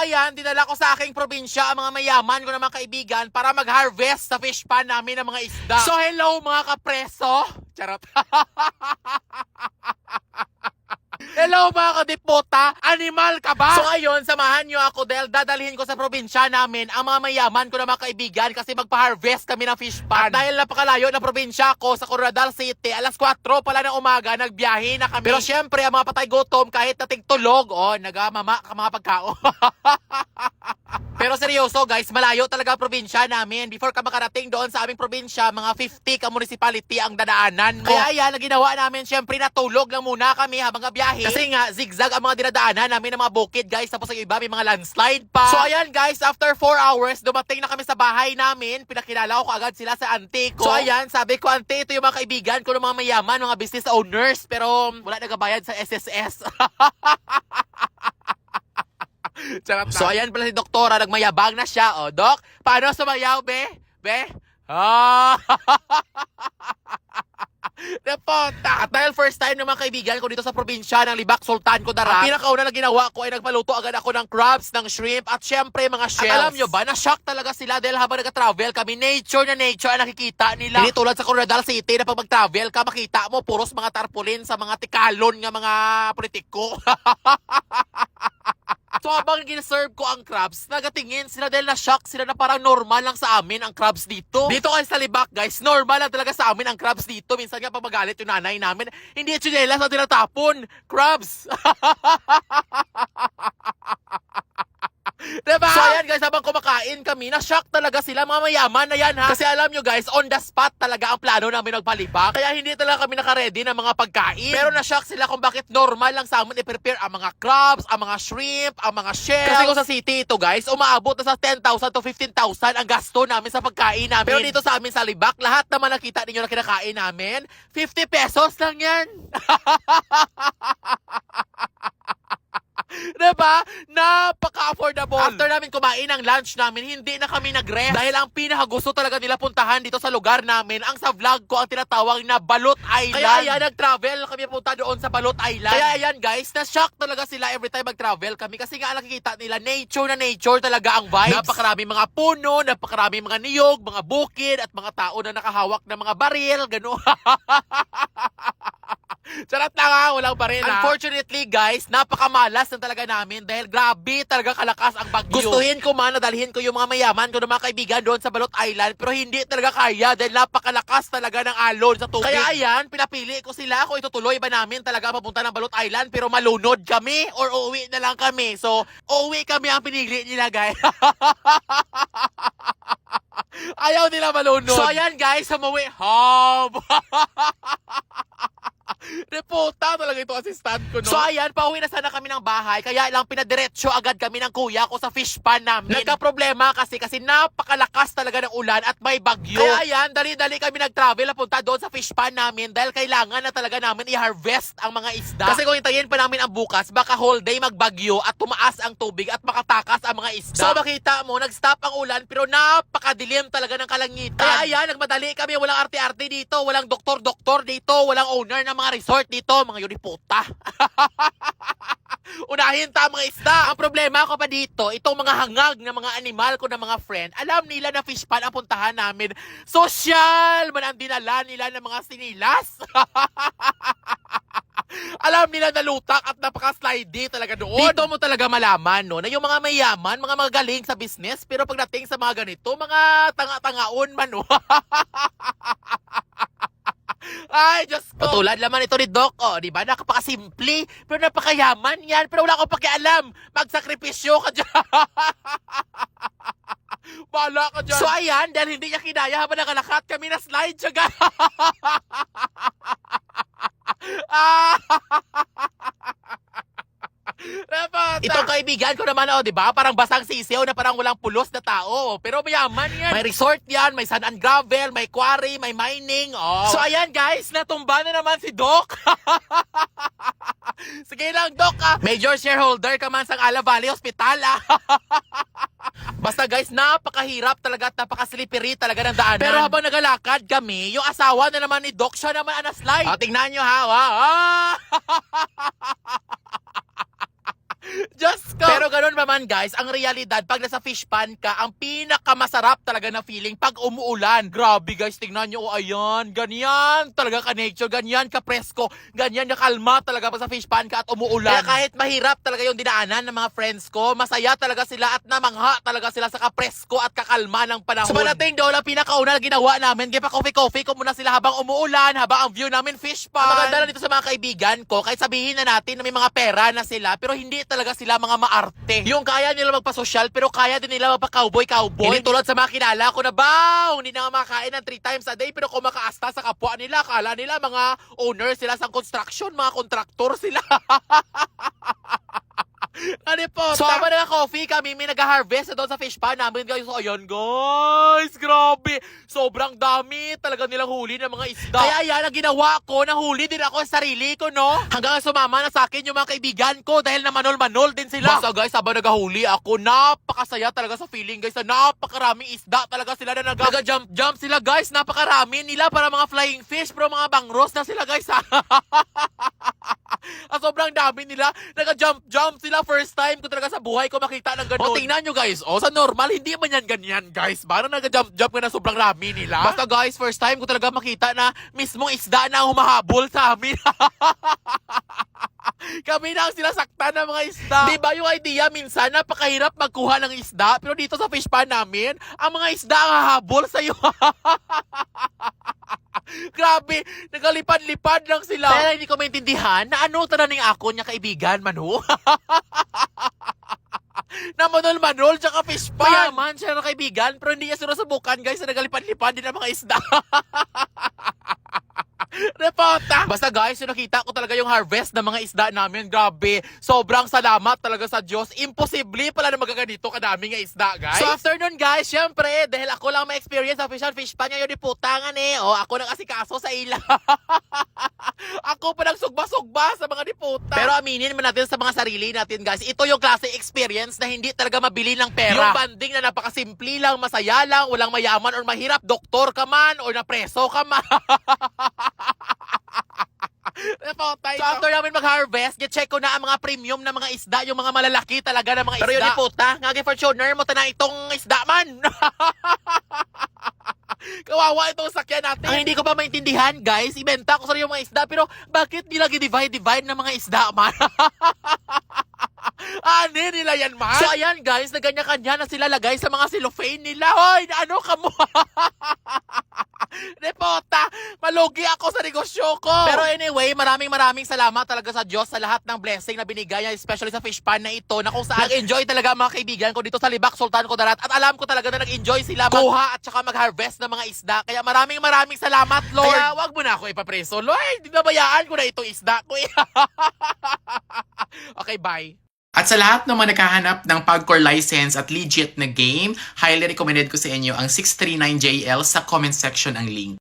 ayan, dinala ko sa aking probinsya ang mga mayaman ko na mga kaibigan para mag-harvest sa fish pan namin ng mga isda. So hello mga kapreso. Charot. Hello mga kadipota! Animal ka ba? So ngayon, samahan nyo ako dahil dadalhin ko sa probinsya namin ang mga mayaman ko na mga kaibigan kasi magpa-harvest kami ng fish pan. At dahil napakalayo na probinsya ko sa Coronadal City, alas 4 pala ng umaga, nagbiyahe na kami. Pero syempre, ang mga patay gutom kahit nating tulog, oh, nagamama ka mga pagkao. Seryoso guys, malayo talaga probinsya namin. Before ka makarating doon sa aming probinsya, mga 50 ka municipality ang dadaanan mo. Kaya yan, ang ginawa namin, syempre natulog lang muna kami habang biyahe. Kasi nga, zigzag ang mga dinadaanan namin ng mga bukid guys. Tapos ang iba, may mga landslide pa. So ayan guys, after 4 hours, dumating na kami sa bahay namin. Pinakilala ko agad sila sa auntie ko. So ayan, sabi ko, auntie, ito yung mga kaibigan ko ng mga mayaman, mga business owners. Pero wala nagabayad sa SSS. Charot So ayan pala si doktora, nagmayabang na siya. O, Dok, paano sumayaw, be? Be? Ah! Napunta! At dahil first time mga kaibigan ko dito sa probinsya ng Libak, Sultan Kudarat, ang pinakauna na ginawa ko ay nagpaluto agad ako ng crabs, ng shrimp, at syempre mga shells. At alam nyo ba, na-shock talaga sila dahil habang nag-travel kami, nature na nature ang nakikita nila. Hindi tulad sa Coronadal City na pag mag-travel ka, makita mo puros mga tarpaulin sa mga tikalon ng mga politiko. So habang ginaserve ko ang crabs, nagatingin sila dahil na-shock sila na parang normal lang sa amin ang crabs dito. Dito kasi sa libak guys, normal lang talaga sa amin ang crabs dito. Minsan nga pag magalit yung nanay namin, hindi tsinelas na tinatapon. Crabs! Diba? So ayan guys, habang kumakain kami, na-shock talaga sila mga mayaman na yan ha. Kasi alam nyo guys, on the spot talaga ang plano namin magpalibak. Kaya hindi talaga kami nakaredy ng mga pagkain. Pero na-shock sila kung bakit normal lang sa amin i-prepare ang mga crabs, ang mga shrimp, ang mga shells. Kasi kung sa city ito guys, umaabot na sa 10,000 to 15,000 ang gasto namin sa pagkain namin. Pero dito sa amin sa libak, lahat naman nakita ninyo na kinakain namin, 50 pesos lang yan. Diba? Napaka-affordable. After namin kumain ang lunch namin, hindi na kami nag-rest. Dahil ang pinakagusto talaga nila puntahan dito sa lugar namin, ang sa vlog ko ang tinatawag na Balot Island. Kaya ayan, nag-travel kami punta doon sa Balot Island. Kaya ayan guys, na-shock talaga sila every time mag-travel kami kasi nga nakikita nila nature na nature talaga ang vibes. Napakarami mga puno, napakarami mga niyog, mga bukid, at mga tao na nakahawak ng mga baril, gano'n. Charot lang ha, walang baril ha. Unfortunately guys, napakamalas na talaga namin dahil grabe talaga kalakas ang bagyo. Gustuhin ko man na dalhin ko yung mga mayaman ko ng mga kaibigan doon sa Balot Island pero hindi talaga kaya dahil napakalakas talaga ng alon sa tubig. Kaya ayan, pinapili ko sila kung itutuloy ba namin talaga papunta ng Balot Island pero malunod kami or uuwi na lang kami. So, uuwi kami ang pinili nila guys. Ayaw nila malunod. So ayan guys, umuwi home. Ito assistant ko, no? So ayan, pauwi na sana kami ng bahay, kaya lang pinadiretso agad kami ng kuya ko sa fish pan namin. Nagka-problema kasi, kasi napakalakas talaga ng ulan at may bagyo. Kaya ayan, dali-dali kami nag-travel na punta doon sa fish pan namin dahil kailangan na talaga namin i-harvest ang mga isda. Kasi kung hintayin pa namin ang bukas, baka whole day magbagyo at tumaas ang tubig at makatakas ang mga isda. So makita mo, nag-stop ang ulan pero napakadilim talaga ng kalangitan. Kaya ayan, nagmadali kami, walang arte-arte dito, walang doktor-doktor dito, walang owner ng mga resort dito, mga yuriputa. Unahin ta mga isda. Ang problema ko pa dito, itong mga hangag ng mga animal ko ng mga friend, alam nila na fish pan ang puntahan namin. Social man ang dinala nila ng mga sinilas. alam nila na lutak at napaka-slidey talaga doon. Dito mo talaga malaman, no, na yung mga mayaman, mga magaling sa business, pero pagdating sa mga ganito, mga tanga-tangaon man, no. Ay, Diyos ko. Patulad naman ito ni Doc, oh, di ba? Napakasimple, pero napakayaman yan. Pero wala akong pakialam. Magsakripisyo ka dyan. Bala ka dyan. So ayan, dahil hindi niya kinaya habang nakalakat kami na slide siya. Ah! Itong kaibigan ko naman, oh, di ba? Parang basang sisiyo na parang walang pulos na tao. Pero mayaman yan. May resort yan, may sand and gravel, may quarry, may mining. Oh. So ayan guys, natumba na naman si Doc. Sige lang, Doc. Ah. Major shareholder ka man sa Ala Valley Hospital. Ah. Basta guys, napakahirap talaga at napaka-slippery talaga ng daanan. Pero habang nagalakad kami, yung asawa na naman ni Doc, siya naman ang slide. Oh, tingnan nyo ha. Wow. Diyos ko! Pero ganun naman guys, ang realidad, pag nasa fish pan ka, ang pinakamasarap talaga na feeling pag umuulan. Grabe guys, tingnan nyo, oh, ayan, ganyan talaga ka-nature, ganyan ka-presko, ganyan ka-kalma talaga pag sa fish pan ka at umuulan. Kaya kahit mahirap talaga yung dinaanan ng mga friends ko, masaya talaga sila at namangha talaga sila sa ka-presko at kakalma ng panahon. Sa Malating Dola, pinakauna na ginawa namin, kaya pa coffee-coffee ko muna sila habang umuulan, habang ang view namin fish pan. Ang maganda lang dito sa mga kaibigan ko, kahit sabihin na natin na may mga pera na sila, pero hindi talaga sila mga maarte. Yung kaya nila magpa-social, pero kaya din nila magpa-cowboy-cowboy. Hindi tulad sa mga kilala ko na, baw, hindi na nga makakain ng 3 times a day, pero kumakaasta sa kapwa nila, kala nila mga owners sila sa construction, mga kontraktor sila. Ano po? So, habang naka-coffee kami, may nag-harvest na doon sa fish pan namin. Guys, so, ayun, guys, grabe. Sobrang dami talaga nilang huli ng mga isda. Kaya yan ang ginawa ko, nahuli din ako sa sarili ko, no? Hanggang sumama na sa akin yung mga kaibigan ko dahil na manol-manol din sila. Basta guys, habang nagahuli ako, napakasaya talaga sa feeling, guys, na napakaraming isda talaga sila na nag- nag-jump-jump sila, guys. Napakarami nila para mga flying fish, pero mga bangros na sila, guys? At sobrang dami nila. Naka-jump-jump sila first time ko talaga sa buhay ko makita ng ganun. O tingnan nyo guys, o sa normal, hindi man yan ganyan guys. Parang naka-jump-jump ka na sobrang rami nila. Basta guys, first time ko talaga makita na mismong isda na humahabol sa amin. Kami na ang sinasaktan ng mga isda. Di ba yung idea minsan napakahirap magkuha ng isda pero dito sa fish pan namin, ang mga isda ang hahabol sa iyo. Grabe, nagalipad-lipad lang sila. Kaya hindi ko maintindihan na ano tananing ako niya kaibigan, manu. na manol-manol tsaka fish pan. Mayaman siya na kaibigan pero hindi niya sinusubukan guys na nagalipad-lipad din ang mga isda. Repota! Basta guys, yung nakita ko talaga yung harvest ng mga isda namin. Grabe. Sobrang salamat talaga sa Diyos. Imposible pala na magaganito kadami nga isda, guys. So after nun, guys, syempre, dahil ako lang ma-experience sa official fish pan ngayon, di putangan eh. O, ako nang asikaso sa ila. ako pa nang sugba-sugba sa mga diputa. Pero aminin man natin sa mga sarili natin, guys, ito yung klase experience na hindi talaga mabili ng pera. Yung banding na napakasimple lang, masaya lang, walang mayaman or mahirap, doktor ka man or napreso ka man. Napotay so after namin mag-harvest, check ko na ang mga premium na mga isda, yung mga malalaki talaga na mga Pero isda. Pero yun ni puta, nga Fortuner mo na itong isda man. Kawawa itong sakyan natin. Ang hindi ko pa maintindihan, guys, ibenta ko sa yung mga isda, pero bakit nila divide-divide ng mga isda man? Ani nila yan, man? So, ayan, guys, na kanya-kanya na sila lagay sa mga cellophane nila. Hoy, ano ka mo? Malugi ako sa negosyo ko. Pero anyway, maraming maraming salamat talaga sa Diyos sa lahat ng blessing na binigay niya, especially sa fish pan na ito, na kung saan nag-enjoy talaga mga kaibigan ko dito sa Libak, Sultan Kudarat. At alam ko talaga na nag-enjoy sila magkuha at saka mag-harvest ng mga isda. Kaya maraming maraming salamat, Lord. Kaya wag mo na ako ipapreso. Lord, dinabayaan ko na itong isda ko. okay, bye. At sa lahat ng mga nakahanap ng Pagcore license at legit na game, highly recommended ko sa inyo ang 639JL sa comment section ang link.